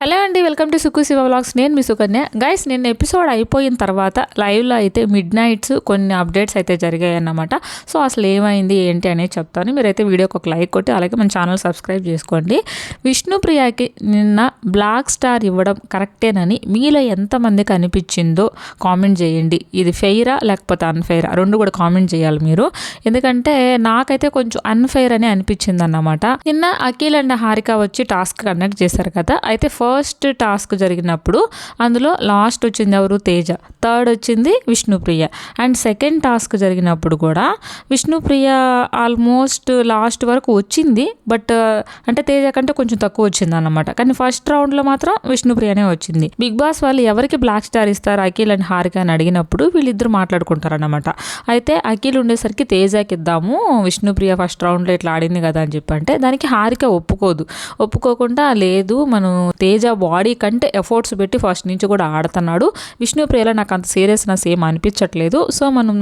Hello అండి welcome to Suku Siva vlogs. నేను మీ సుకన్య. గైస్ నిన్న ఎపిసోడ్ అయిపోయిన తర్వాత లైవ్లో అయితే మిడ్ నైట్స్ కొన్ని అప్డేట్స్ అయితే జరిగాయి అన్నమాట సో అసలు ఏమైంది ఏంటి అనేది చెప్తాను. మీరైతే వీడియోకి ఒక లైక్ కొట్టి అలాగే మన ఛానల్ సబ్స్క్రైబ్ చేసుకోండి. విష్ణుప్రియకి నిన్న బ్లాక్ స్టార్ ఇవ్వడం కరెక్టేనని మీలో ఎంతమందికి అనిపించిందో కామెంట్ చేయండి. ఇది ఫెయిరా లేకపోతే అన్ఫెయిరా? రెండు కూడా కామెంట్ చేయాలి మీరు. ఎందుకంటే నాకైతే కొంచెం అన్ఫెయిర్ అని అనిపించింది అన్నమాట నిన్న అఖిల్ అండ్ హారిక వచ్చి టాస్క్ కండక్ట్ చేశారు కదా అయితే ఫస్ట్ టాస్క్ జరిగినప్పుడు అందులో లాస్ట్ వచ్చింది ఎవరు? తేజ. థర్డ్ వచ్చింది విష్ణుప్రియ. అండ్ సెకండ్ టాస్క్ జరిగినప్పుడు కూడా విష్ణుప్రియ ఆల్మోస్ట్ లాస్ట్ వరకు వచ్చింది. బట్ అంటే తేజ కంటే కొంచెం తక్కువ వచ్చింది అనమాట కానీ ఫస్ట్ రౌండ్లో మాత్రం విష్ణుప్రియనే వచ్చింది. బిగ్ బాస్ వాళ్ళు ఎవరికి బ్లాక్ స్టార్ ఇస్తారు? అఖిల్ అండ్ హారిక అని అడిగినప్పుడు వీళ్ళిద్దరు మాట్లాడుకుంటారనమాట అయితే అఖిల్ ఉండేసరికి తేజాకి ఇద్దాము విష్ణుప్రియ ఫస్ట్ రౌండ్లో ఇట్లా ఆడింది కదా అని చెప్పి అంటే దానికి హారిక ఒప్పుకోదు. ఒప్పుకోకుండా లేదు మనం తేజ బాడీ కంటే ఎఫర్ట్స్ పెట్టి ఫస్ట్ నుంచి కూడా ఆడుతున్నాడు. విష్ణుప్రియలో నాకు అంత సీరియస్నెస్ ఏం అనిపించట్లేదు. సో మనం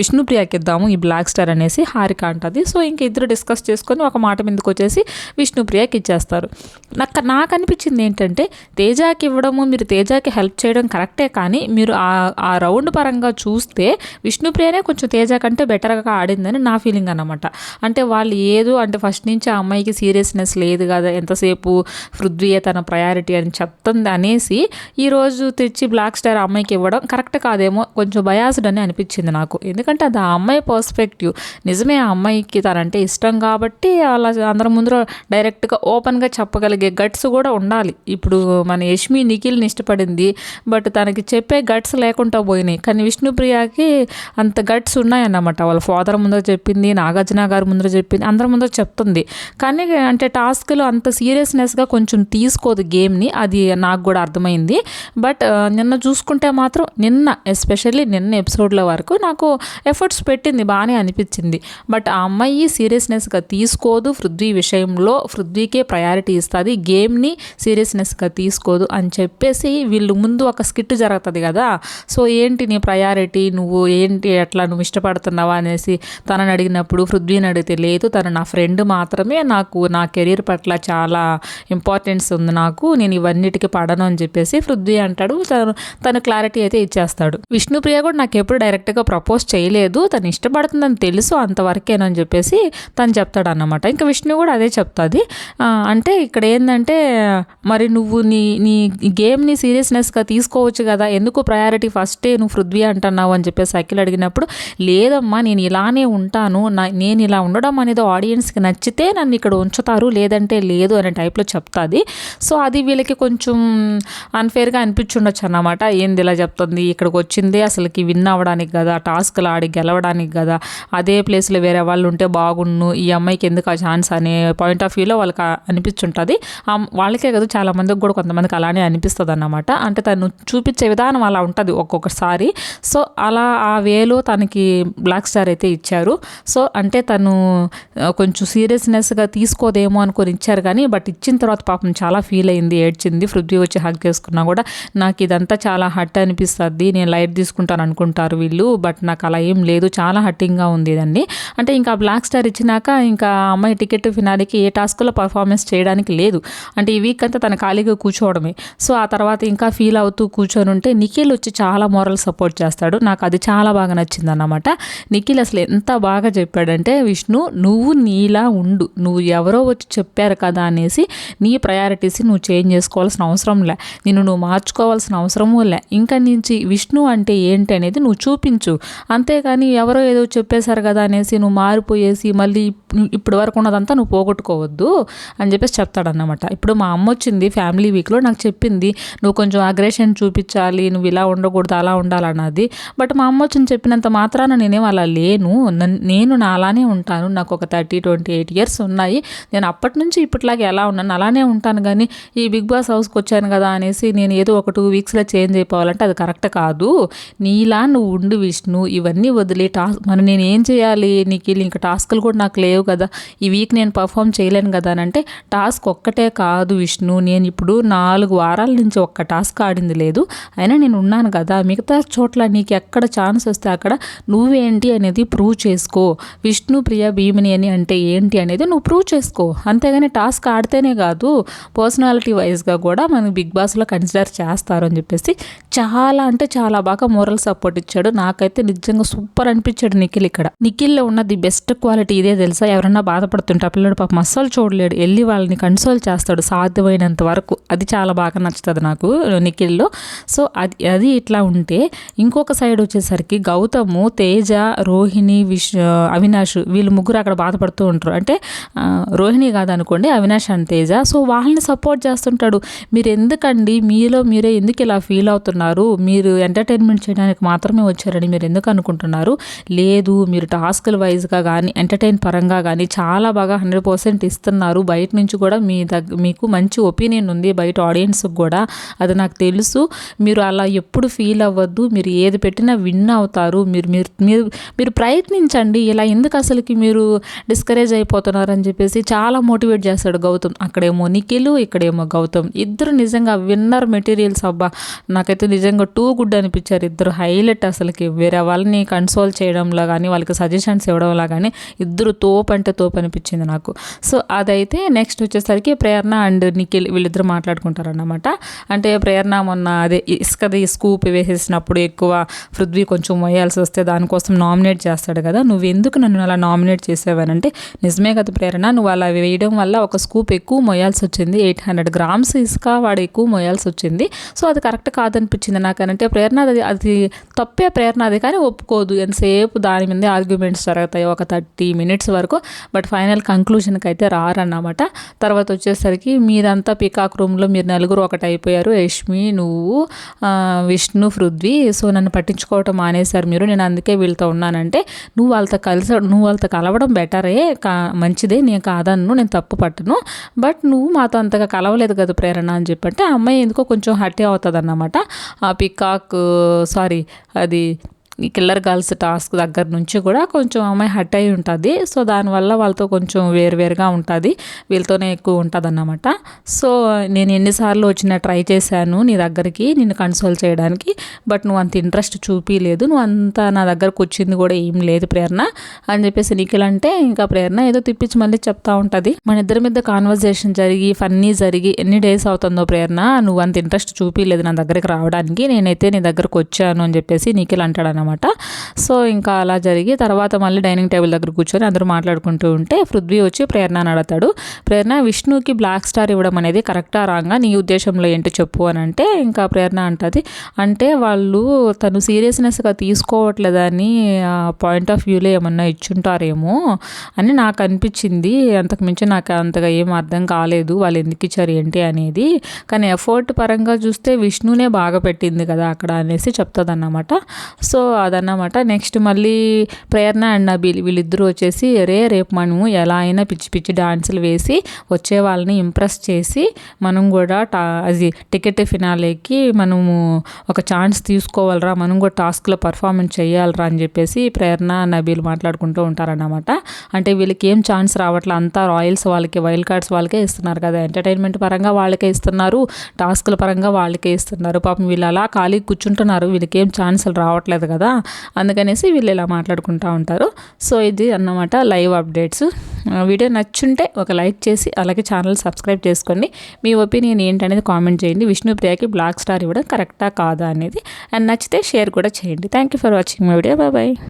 విష్ణుప్రియకి ఇద్దాము ఈ బ్లాక్ స్టార్ అనేసి హారిక అంటది. సో ఇంక ఇద్దరు డిస్కస్ చేసుకొని ఒక మాట మీదకి వచ్చేసి విష్ణుప్రియకి ఇచ్చేస్తారు. నాకు నాకు అనిపించింది ఏంటంటే తేజాకి ఇవ్వడము మీరు తేజాకి హెల్ప్ చేయడం కరెక్టే కానీ మీరు ఆ ఆ రౌండ్ పరంగా చూస్తే విష్ణుప్రియనే కొంచెం తేజ కంటే బెటర్గా ఆడిందని నా ఫీలింగ్ అనమాట అంటే వాళ్ళు ఏదో అంటే ఫస్ట్ నుంచి ఆ అమ్మాయికి సీరియస్నెస్ లేదు కదా ఎంతసేపు పృథ్వీయే తన ప్రయారిటీ అని చెప్తుంది అనేసి ఈరోజు తెచ్చి బ్లాక్ స్టార్ అమ్మాయికి ఇవ్వడం కరెక్ట్ కాదేమో కొంచెం బయాస్డ్ అని అనిపించింది నాకు. ఎందుకంటే అది ఆ అమ్మాయి పర్స్పెక్టివ్ నిజమే ఆ అమ్మాయికి తనంటే ఇష్టం కాబట్టి అలా అందరి ముందర డైరెక్ట్గా ఓపెన్గా చెప్పగలిగే గట్స్ కూడా ఉండాలి. ఇప్పుడు మన యష్మి నిఖిల్ని ఇష్టపడింది బట్ తనకి చెప్పే గట్స్ లేకుండా పోయినాయి. కానీ విష్ణుప్రియకి అంత గట్స్ ఉన్నాయన్నమాట. వాళ్ళ ఫాదర్ ముందర చెప్పింది నాగార్జున గారి ముందర చెప్పింది అందరి ముందర చెప్తుంది. కానీ అంటే టాస్క్లో అంత సీరియస్నెస్గా కొంచెం తీసుకోదు గేమ్ గేమ్ని అది నాకు కూడా అర్థమైంది. బట్ నిన్న చూసుకుంటే మాత్రం నిన్న ఎస్పెషల్లీ నిన్న ఎపిసోడ్ల వరకు నాకు ఎఫర్ట్స్ పెట్టింది బాగానే అనిపించింది. బట్ ఆ అమ్మాయి సీరియస్నెస్గా తీసుకోదు పృథ్వీ విషయంలో పృథ్వీకే ప్రయారిటీ ఇస్తుంది గేమ్ని సీరియస్నెస్గా తీసుకోదు అని చెప్పేసి వీళ్ళు ముందు ఒక స్కిట్ జరుగుతుంది కదా. సో ఏంటి నీ ప్రయారిటీ? నువ్వు ఏంటి? ఎట్లా నువ్వు ఇష్టపడుతున్నావా అనేసి తనని అడిగినప్పుడు పృథ్వీని అడిగితే లేదు తను నా ఫ్రెండ్ మాత్రమే నాకు నా కెరీర్ పట్ల చాలా ఇంపార్టెన్స్ ఉంది నాకు నేను ఇవన్నిటికి పడను అని చెప్పేసి పృథ్వీ అంటాడు. తను తను క్లారిటీ అయితే ఇచ్చేస్తాడు. విష్ణుప్రియ కూడా నాకు ఎప్పుడు డైరెక్ట్గా ప్రపోజ్ చేయలేదు. తను ఇష్టపడుతుందని తెలుసు అంతవరకేనని చెప్పేసి తను చెప్తాడు అన్నమాట ఇంకా విష్ణు కూడా అదే చెప్తుంది. అంటే ఇక్కడ ఏంటంటే మరి నువ్వు నీ నీ గేమ్ని సీరియస్నెస్గా తీసుకోవచ్చు కదా ఎందుకు ప్రయారిటీ ఫస్టే నువ్వు పృథ్వీ అంటున్నావు అని చెప్పేసి అఖిల్ అడిగినప్పుడు లేదమ్మా నేను ఇలానే ఉంటాను. నా నేను ఇలా ఉండడం అనేది ఆడియన్స్కి నచ్చితే నన్ను ఇక్కడ ఉంచుతారు లేదంటే లేదు అనే టైప్లో చెప్తుంది. సో అది వీళ్ళకి కొంచెం అన్ఫేర్గా అనిపించుండొచ్చు అన్నమాట. ఏంది ఇలా చెప్తుంది? ఇక్కడికి వచ్చింది అసలుకి విన్ అవ్వడానికి కదా టాస్క్లు ఆడి గెలవడానికి కదా అదే ప్లేస్లో వేరే వాళ్ళు ఉంటే బాగుండు ఈ అమ్మాయికి ఎందుకు ఆ ఛాన్స్ అనే పాయింట్ ఆఫ్ వ్యూలో వాళ్ళకి అనిపించుంటుంది వాళ్ళకే కదా చాలా మందికి కూడా కొంతమందికి అలానే అనిపిస్తుంది అన్నమాట. అంటే తను చూపించే విధానం అలా ఉంటుంది ఒక్కొక్కసారి. సో అలా ఆ వేలో తనకి బ్లాక్ స్టార్ అయితే ఇచ్చారు. సో అంటే తను కొంచెం సీరియస్నెస్గా తీసుకోదేమో అనుకొని ఇచ్చారు కానీ బట్ ఇచ్చిన తర్వాత పాపం చాలా ఫీల్ అయింది. ఏడ్చింది పృథ్వీ వచ్చి హక్ చేసుకున్నా కూడా నాకు ఇదంతా చాలా హట్ అనిపిస్తుంది నేను లైట్ తీసుకుంటాను అనుకుంటారు వీళ్ళు బట్ నాకు అలా ఏం లేదు చాలా హట్టింగ్గా ఉంది ఇదండి. అంటే ఇంకా బ్లాక్ స్టార్ ఇచ్చినాక ఇంకా అమ్మాయి టికెట్ ఫినాలికి ఏ టాస్క్లో పర్ఫార్మెన్స్ చేయడానికి లేదు. అంటే ఈ వీక్ అంతా తన ఖాళీగా కూర్చోవడమే. సో ఆ తర్వాత ఇంకా ఫీల్ అవుతూ కూర్చొని ఉంటే నిఖిల్ వచ్చి చాలా మోరల్ సపోర్ట్ చేస్తాడు. నాకు అది చాలా బాగా నచ్చింది అన్నమాట నిఖిల్ అసలు ఎంత బాగా చెప్పాడంటే విష్ణు నువ్వు నీలా ఉండు. నువ్వు ఎవరో వచ్చి చెప్పారు కదా అనేసి నీ ప్రయారిటీస్ నువ్వు చేంజ్ చేసుకోవాల్సిన అవసరం లే. నిన్ను నువ్వు మార్చుకోవాల్సిన అవసరమూ లే. ఇంకా నుంచి విష్ణు అంటే ఏంటి అనేది నువ్వు చూపించు. అంతేకాని ఎవరో ఏదో చెప్పేశారు కదా అనేసి నువ్వు మారిపోయేసి మళ్ళీ ఇప్- ఇప్పటి వరకు ఉన్నదంతా నువ్వు పోగొట్టుకోవద్దు అని చెప్పేసి చెప్తాడన్నమాట. ఇప్పుడు మా అమ్మ వచ్చింది ఫ్యామిలీ వీక్లో నాకు చెప్పింది నువ్వు కొంచెం అగ్రెషన్ చూపించాలి నువ్వు ఇలా ఉండకూడదు అలా ఉండాలన్నది బట్ మా అమ్మ వచ్చింది చెప్పినంత మాత్రాన నేనేం అలా లేను. నన్- నేను నా అలానే ఉంటాను. నాకు ఒక థర్టీ ట్వంటీ ఎయిట్ ఇయర్స్ ఉన్నాయి. నేను అప్పటి నుంచి ఇప్పటిలాగా ఎలా ఉన్నాను అలానే ఉంటాను. కానీ ఈ బిగ్ బాస్ హౌస్కి వచ్చాను కదా అనేసి నేను ఏదో ఒక టూ వీక్స్లో చేంజ్ అయిపోవాలంటే అది కరెక్ట్ కాదు. నీలా నువ్వు ఉండు విష్ణు ఇవన్నీ వదిలే టాస్క్ మరి నేను ఏం చేయాలి? నీకు వీళ్ళు ఇంకా టాస్క్లు కూడా నాకు లేవు కదా. ఈ వీక్ నేను పర్ఫామ్ చేయలేను కదా అని అంటే టాస్క్ ఒక్కటే కాదు విష్ణు. నేను ఇప్పుడు నాలుగు వారాల నుంచి ఒక్క టాస్క్ ఆడింది లేదు. అయినా నేను ఉన్నాను కదా. మిగతా చోట్ల నీకు ఎక్కడ ఛాన్స్ వస్తే అక్కడ నువ్వేంటి అనేది ప్రూవ్ చేసుకో. విష్ణు ప్రియ భీమిని అని అంటే ఏంటి అనేది నువ్వు ప్రూవ్ చేసుకో. అంతేగాని టాస్క్ ఆడితేనే కాదు. పర్సనాలిటీ వైజ్గా కూడా మనకి బిగ్ బాస్లో కన్సిడర్ చేస్తారు అని చెప్పేసి చాలా అంటే చాలా బాగా మోరల్ సపోర్ట్ ఇచ్చాడు. నాకైతే నిజంగా సూపర్ అనిపించాడు నిఖిల్ ఇక్కడ. నిఖిల్లో ఉన్న ది బెస్ట్ క్వాలిటీ ఇదే తెలుసా? ఎవరన్నా బాధపడుతుంటే ఆ పిల్లడు పాపం అస్సలు చూడలేడు. వెళ్ళి వాళ్ళని కన్సోల్ చేస్తాడు సాధ్యమైనంత వరకు. అది చాలా బాగా నచ్చుతుంది నాకు నిఖిల్లో. సో అది అది ఇట్లా ఉంటే ఇంకొక సైడ్ వచ్చేసరికి గౌతము తేజ రోహిణి విష్ అవినాష్ వీళ్ళు ముగ్గురు అక్కడ బాధపడుతూ ఉంటారు. అంటే రోహిణి కాదనుకోండి అవినాష్ అండ్ తేజ. సో వాళ్ళని సపోర్ట్ చేస్తుంటాడు. మీరు ఎందుకండి మీలో మీరే ఎందుకు ఇలా ఫీల్ అవుతున్నారు? మీరు ఎంటర్టైన్మెంట్ చేయడానికి మాత్రమే వచ్చారని మీరు ఎందుకు అనుకుంటున్నారు? లేదు మీరు టాస్క్ల వైజ్గా కానీ ఎంటర్టైన్ పరంగా కానీ చాలా బాగా హండ్రెడ్ పర్సెంట్ ఇస్తున్నారు. బయట నుంచి కూడా మీ దగ్గర మీకు మంచి ఒపీనియన్ ఉంది. బయట ఆడియన్స్కి కూడా అది నాకు తెలుసు. మీరు అలా ఎప్పుడు ఫీల్ అవ్వద్దు. మీరు ఏది పెట్టినా విన్ అవుతారు. మీరు మీరు మీరు మీరు ప్రయత్నించండి. ఇలా ఎందుకు అసలుకి మీరు డిస్కరేజ్ అయిపోతున్నారు అని చెప్పేసి చాలా మోటివేట్ చేస్తాడు గౌతమ్. అక్కడేమో నిఖిలు ఇక్కడేమో గౌతమ్. ఇద్దరు నిజంగా విన్నర్ మెటీరియల్స్ అబ్బా. నాకైతే నిజంగా టూ గుడ్ అనిపించారు. ఇద్దరు హైలైట్ అసలుకి. వేరే వాళ్ళని కన్సోల్ చేయడంలో కానీ వాళ్ళకి సజెషన్స్ ఇవ్వడంలో కానీ ఇద్దరు తోపు అంటే తోపు అనిపించింది నాకు. సో అదైతే నెక్స్ట్ వచ్చేసరికి ప్రేరణ అండ్ నిఖిల్ వీళ్ళిద్దరు మాట్లాడుకుంటారన్నమాట. అంటే ప్రేరణ మొన్న అదే ఇసుకది స్కూప్ వేసేసినప్పుడు ఎక్కువ పృథ్వీ కొంచెం మొయ్యాల్సి వస్తే దానికోసం నామినేట్ చేస్తాడు కదా. నువ్వు ఎందుకు నన్ను అలా నామినేట్ చేసావనంటే నిజమే కదా ప్రేరణ నువ్వు అలా వేయడం వల్ల ఒక స్కూప్ ఎక్కువ మొయ్యాల్సి వచ్చింది. ఎయిట్ హండ్రెడ్ గ్రామ్స్ ఇసుక వాడు ఎక్కువ మొయ్యాల్సి వచ్చింది. సో అది కరెక్ట్ కాదనిపించింది నాకనంటే ప్రేరణ అది అది తప్పే ప్రేరణ అది కానీ ఒప్పుకోదు. ఎంతసేపు దాని మీదే ఆర్గ్యుమెంట్స్ జరుగుతాయి? ఒక థర్టీ మినిట్స్ వరకు. బట్ ఫైనల్ కంక్లూషన్కి అయితే రారన్నమాట. తర్వాత వచ్చేసరికి మీరంతా పికాక్ రూమ్లో మీరు నలుగురు ఒకటి అయిపోయారు యష్మి నువ్వు విష్ణు పృథ్వీ. సో నన్ను పట్టించుకోవటం మానేశారు మీరు. నేను అందుకే వీళ్ళతో ఉన్నానంటే నువ్వు వాళ్ళతో కలిసి నువ్వు వాళ్ళతో కలవడం బెటరే కా మంచిదే. నేను కాదన్ను నేను తప్పు పట్టను. బట్ నువ్వు మాతో అంతగా కలవలేదు కదా ప్రేరణ అని చెప్పంటే ఆ అమ్మాయి ఎందుకో కొంచెం హట్టే అవుతుంది అన్నమాట పికాక్ సారీ అది కిల్లర్ గర్ల్స్ టాస్క్ దగ్గర నుంచి కూడా కొంచెం అమ్మాయి హట్ అయి ఉంటుంది. సో దానివల్ల వాళ్ళతో కొంచెం వేరువేరుగా ఉంటుంది. వీళ్ళతోనే ఎక్కువ ఉంటుంది అన్నమాట సో నేను ఎన్నిసార్లు వచ్చిన ట్రై చేశాను నీ దగ్గరికి నిన్ను కన్సోల్ చేయడానికి బట్ నువ్వు అంత ఇంట్రెస్ట్ చూపించలేదు నువ్వు అంత నా దగ్గరకు వచ్చింది కూడా ఏం లేదు ప్రేరణ. అని చెప్పేసి నిఖిల్ అంటే ఇంకా ప్రేరణ ఏదో తిప్పించి మళ్ళీ చెప్తా ఉంటుంది. మన ఇద్దరి మీద కాన్వర్జేషన్ జరిగి ఫన్నీ జరిగి ఎన్ని డేస్ అవుతుందో ప్రేరణ నువ్వు అంత ఇంట్రెస్ట్ చూపించలేదు నా దగ్గరికి రావడానికి. నేనైతే నీ దగ్గరకు వచ్చాను అని చెప్పేసి నిఖిల్ అంటాడు అనమాట సో ఇంకా అలా జరిగి తర్వాత మళ్ళీ డైనింగ్ టేబుల్ దగ్గర కూర్చొని అందరూ మాట్లాడుకుంటూ ఉంటే పృథ్వీ వచ్చి ప్రేరణ అడతాడు ప్రేరణ విష్ణుకి బ్లాక్ స్టార్ ఇవ్వడం అనేది కరెక్టా రాంగా నీ ఉద్దేశంలో ఏంటో చెప్పు అని అంటే ఇంకా ప్రేరణ అంటుంది. అంటే వాళ్ళు తను సీరియస్నెస్గా తీసుకోవట్లేదని పాయింట్ ఆఫ్ వ్యూలో ఏమన్నా ఇచ్చుంటారేమో అని నాకు అనిపించింది. అంతకుమించి నాకు అంతగా ఏం అర్థం కాలేదు వాళ్ళు ఎందుకు ఇచ్చారు ఏంటి అనేది. కానీ ఎఫర్ట్ పరంగా చూస్తే విష్ణునే బాగా పెట్టింది కదా అక్కడ అనేసి చెప్తుంది అన్నమాట సో అదన్నమాట నెక్స్ట్ మళ్ళీ ప్రేరణ అండ్ నబీల్ వీళ్ళిద్దరూ వచ్చేసి రే రేపు మనము ఎలా అయినా పిచ్చి పిచ్చి డాన్సులు వేసి వచ్చే వాళ్ళని ఇంప్రెస్ చేసి మనం కూడా టా అది టికెట్ ఫినాలేకి మనము ఒక ఛాన్స్ తీసుకోవాలరా మనం కూడా టాస్క్లో పర్ఫార్మెన్స్ చేయాలరా అని చెప్పేసి ప్రేరణ నబీల్ మాట్లాడుకుంటూ ఉంటారన్నమాట. అంటే వీళ్ళకి ఏం ఛాన్స్ రావట్లే అంతా రాయల్స్ వాళ్ళకి వైల్డ్ కార్డ్స్ వాళ్ళకే ఇస్తున్నారు కదా. ఎంటర్టైన్మెంట్ పరంగా వాళ్ళకే ఇస్తున్నారు టాస్క్ల పరంగా వాళ్ళకే ఇస్తున్నారు. పాపం వీళ్ళు అలా ఖాళీ కూర్చుంటున్నారు వీళ్ళకి ఏం ఛాన్సులు రావట్లేదు కదా. అందుకనేసి వీళ్ళు ఇలా మాట్లాడుకుంటూ ఉంటారు. సో ఇది అన్నమాట లైవ్ అప్డేట్స్. వీడియో నచ్చుంటే ఒక లైక్ చేసి అలాగే ఛానల్ సబ్స్క్రైబ్ చేసుకోండి. మీ ఒపీనియన్ ఏంటనేది కామెంట్ చేయండి. విష్ణుప్రియకి బ్లాక్ స్టార్ ఇవ్వడం కరెక్టా కాదా అనేది. అండ్ నచ్చితే షేర్ కూడా చేయండి. Thank you for watching my video. Bye.